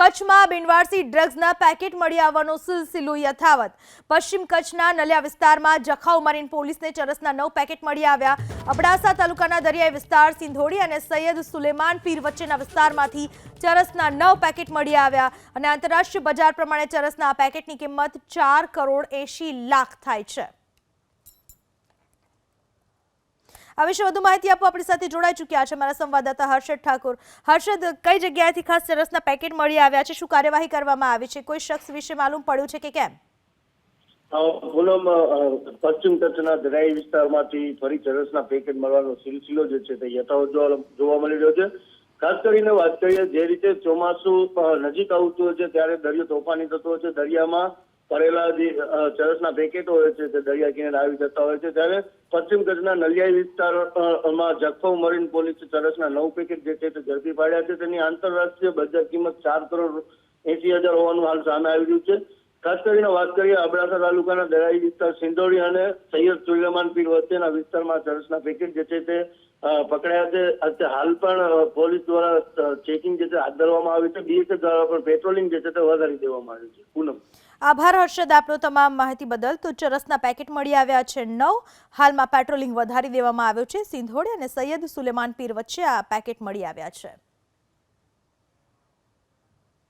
કચ્છમાં બિનવારસી ડ્રગ્સના પેકેટ મળી આવવાનો સિલસિલો યથાવત. પશ્ચિમ કચ્છના નલિયા વિસ્તારમાં જખાઉ મરીન પોલીસને ચરસના નવ પેકેટ મળી આવ્યા. અબડાસા તાલુકાના દરિયાઈ વિસ્તાર સિંધોડી અને સૈયદ સુલેમાન પીર વચ્ચેના વિસ્તારમાંથી ચરસના નવ પેકેટ મળી આવ્યા અને આંતરરાષ્ટ્રીય બજાર પ્રમાણે ચરસના આ પેકેટની કિંમત ચાર કરોડ એંશી લાખ થાય છે. આ વિશે વધુ માહિતી આપવા આપણી સાથે જોડાઈ ચૂક્યા છે મારા સંવાદદાતા હર્ષદ ઠાકોર. હર્ષદ, કઈ જગ્યાએથી ખાસ ચરસના પેકેટ મળી આવ્યા છે? શું કાર્યવાહી કરવામાં આવી છે? કોઈ શખ્સ વિશે માલુમ પડ્યું છે કે કેમ? પૂનમ પશ્ચિમ કચ્છના દરિયાઈ વિસ્તારમાંથી ફરી ચરસના પેકેટ મળવાનો સિલસિલો જે છે તે યથાવત જોવા મળી રહ્યો છે. ખાસ કરીને વાત કરીએ જે રીતે ચોમાસું નજીક આવતું હોય છે, ત્યારે દરિયો તોફાની થતો હોય છે. દરિયામાં પડેલા જે ચરસના પેકેટો હોય છે તે દરિયા કિનારે આવી જતા હોય છે, ત્યારે પશ્ચિમ કચ્છના નલિયાઈ વિસ્તારમાં જખૌ મરીન પોલીસે ચરસના નવ પેકેટ જે છે તે ઝડપી પાડ્યા છે. તેની આંતરરાષ્ટ્રીય બજાર કિંમત ચાર કરોડ એસી હજાર હોવાનું હાલ સામે આવી રહ્યું છે. ખાસ કરીને વાત કરીએ અબડાસા તાલુકાના દરાઈ વિસ્તાર સિંધોડી અને સૈયદ સુલેમાન પીર વચ્ચેના વિસ્તારમાં ચરસના પેકેટ જે છે તે પકડાયા છે. હાલ પણ પોલીસ દ્વારા ચેકિંગ જે છે હાથ ધરવામાં આવ્યું છે. બીએસએફ દ્વારા પણ પેટ્રોલિંગ જે છે તે વધારી દેવામાં આવ્યું છે. પૂનમ. આભાર હર્ષદ, આપનો તમામ માહિતી બદલ. તો ચરસના પેકેટ મળી આવ્યા છે નવ. હાલમાં પેટ્રોલિંગ વધારી દેવામાં આવ્યું છે. સિંધોડી અને સૈયદ સુલેમાન પીર વચ્ચે આ પેકેટ મળી આવ્યા છે.